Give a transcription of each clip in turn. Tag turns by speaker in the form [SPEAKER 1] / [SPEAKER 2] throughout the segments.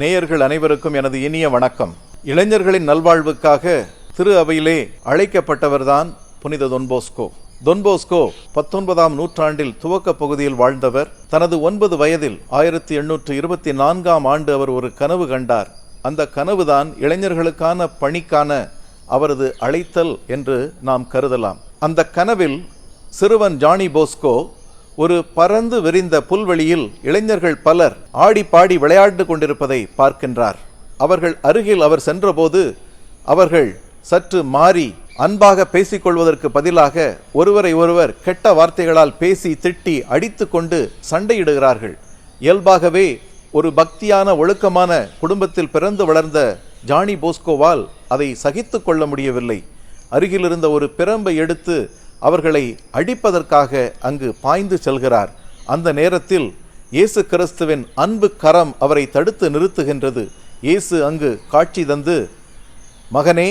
[SPEAKER 1] நேயர்கள் அனைவருக்கும் எனது இனிய வணக்கம். இளைஞர்களின் நல்வாழ்வுக்காக திரு அவையிலே அழைக்கப்பட்டவர்தான் புனித தொன்போஸ்கோ தொன்போஸ்கோ பத்தொன்பதாம் நூற்றாண்டில் துவக்க பகுதியில் வாழ்ந்தவர். தனது ஒன்பது வயதில் ஆயிரத்தி எண்ணூற்று இருபத்தி நான்காம் ஆண்டு அவர் ஒரு கனவு கண்டார். அந்த கனவுதான் இளைஞர்களுக்கான பணிக்கான அவரது அழைத்தல் என்று நாம் கருதலாம். அந்த கனவில் சிறுவன் ஜானி போஸ்கோ ஒரு பறந்து விரிந்த புல்வெளியில் இளைஞர்கள் பலர் ஆடி பாடி விளையாண்டு கொண்டிருப்பதை பார்க்கின்றார். அவர்கள் அருகில் அவர் சென்றபோது அவர்கள் சற்று மாறி அன்பாக பேசிக்கொள்வதற்கு பதிலாக ஒருவரை ஒருவர் கெட்ட வார்த்தைகளால் பேசி திட்டி அடித்து கொண்டு சண்டையிடுகிறார்கள். இயல்பாகவே ஒரு பக்தியான ஒழுக்கமான குடும்பத்தில் பிறந்து வளர்ந்த ஜானி போஸ்கோவால் அதை சகித்து கொள்ள முடியவில்லை. அருகில் இருந்த ஒரு பிரம்பை எடுத்து அவர்களை அடிப்பதற்காக அங்கு பாய்ந்து செல்கிறார். அந்த நேரத்தில் இயேசு கிறிஸ்துவின் அன்பு கரம் அவரை தடுத்து நிறுத்துகின்றது. இயேசு அங்கு காட்சி தந்து மகனே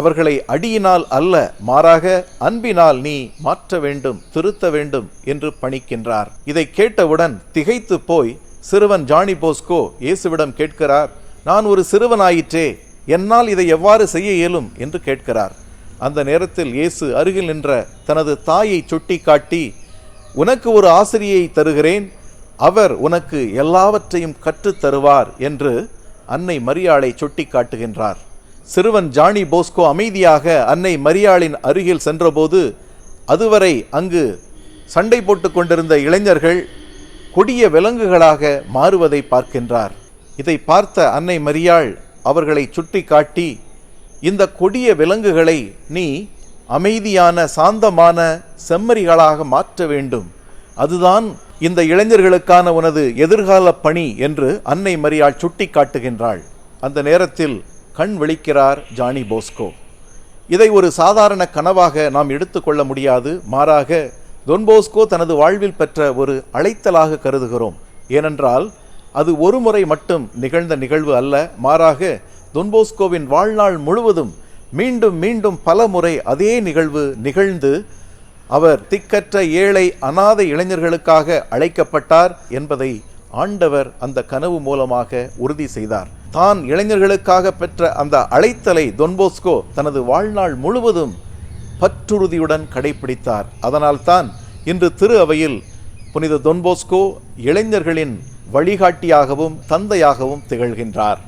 [SPEAKER 1] அவர்களை அடியினால் அல்ல மாறாக அன்பினால் நீ மாற்ற வேண்டும் திருத்த வேண்டும் என்று பணிக்கின்றார். இதை கேட்டவுடன் திகைத்து போய் சிறுவன் ஜானி போஸ்கோ இயேசுவிடம் கேட்கிறார் நான் ஒரு சிறுவனாயிற்றே என்னால் இதை எவ்வாறு செய்ய இயலும்? என்று கேட்கிறார். அந்த நேரத்தில் இயேசு அருகில் நின்ற தனது தாயை சுட்டி காட்டி உனக்கு ஒரு ஆசிரியை தருகிறேன். அவர் உனக்கு எல்லாவற்றையும் கற்றுத் தருவார் என்று அன்னை மரியாளை சுட்டி காட்டுகின்றார் சிறுவன் ஜானி போஸ்கோ அமைதியாக அன்னை மரியாளின் அருகில் சென்றபோது அதுவரை அங்கு சண்டை போட்டு கொண்டிருந்த இளைஞர்கள் கொடிய விலங்குகளாக மாறுவதை பார்க்கின்றார். இதை பார்த்த அன்னை மரியாள் அவர்களை சுட்டி காட்டி இந்த கொடிய விலங்குகளை நீ அமைதியான சாந்தமான செம்மறிகளாக மாற்ற வேண்டும். அதுதான் இந்த இளைஞர்களுக்கான உனது எதிர்கால பணி என்று அன்னை மரியாள் சுட்டி காட்டுகின்றாள் அந்த நேரத்தில் கண் விழிக்கிறார் ஜானி போஸ்கோ. இதை ஒரு சாதாரண கனவாக நாம் எடுத்துக்கொள்ள முடியாது. மாறாக தொன்போஸ்கோ தனது வாழ்வில் பெற்ற ஒரு அழைத்தலாக கருதுகிறோம். ஏனென்றால் அது ஒரு முறை மட்டும் நிகழ்ந்த நிகழ்வு அல்ல. மாறாக தொன்போஸ்கோவின் வாழ்நாள் முழுவதும் மீண்டும் மீண்டும் பல முறை அதே நிகழ்வு நிகழ்ந்து அவர் திக்கற்ற ஏழை அனாதை இளைஞர்களுக்காக அழைக்கப்பட்டார் என்பதை ஆண்டவர் அந்த கனவு மூலமாக உறுதி செய்தார். தான் இளைஞர்களுக்காக பெற்ற அந்த அழைத்தலை தொன்போஸ்கோ தனது வாழ்நாள் முழுவதும் பற்றுறுதியுடன் கடைபிடித்தார். அதனால்தான் இன்று திரு அவையில் புனித தொன்போஸ்கோ இளைஞர்களின் வழிகாட்டியாகவும் தந்தையாகவும் திகழ்கின்றார்.